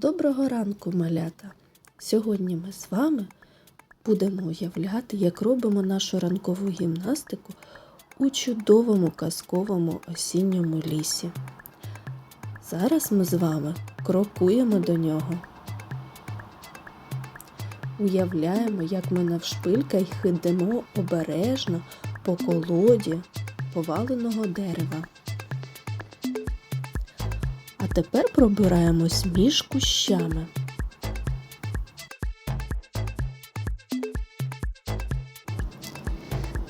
Доброго ранку, малята! Сьогодні ми з вами будемо уявляти, як робимо нашу ранкову гімнастику у чудовому казковому осінньому лісі. Зараз ми з вами крокуємо до нього. Уявляємо, як ми навшпильках йдемо обережно по колоді поваленого дерева. Тепер пробираємось між кущами.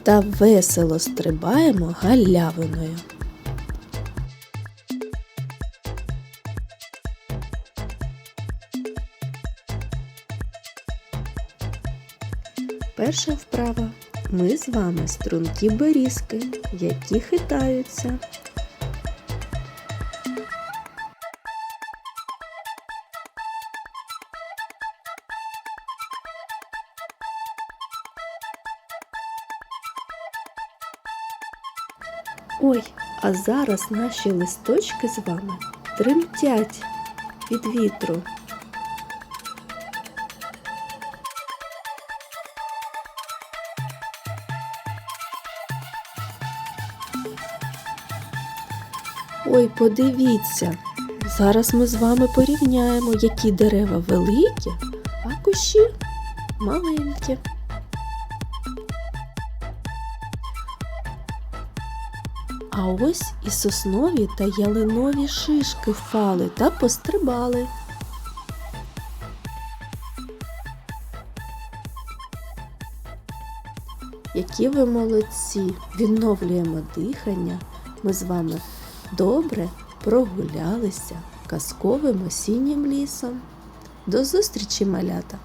Та весело стрибаємо галявиною. Перша вправа. Ми з вами стрункі берізки, які хитаються. Ой, а зараз наші листочки з вами тремтять від вітру. Ой, подивіться, зараз ми з вами порівняємо, які дерева великі, а кущі маленькі. А ось і соснові та ялинові шишки впали та пострибали. Які ви молодці! Відновлюємо дихання. Ми з вами добре прогулялися казковим осіннім лісом. До зустрічі, малята!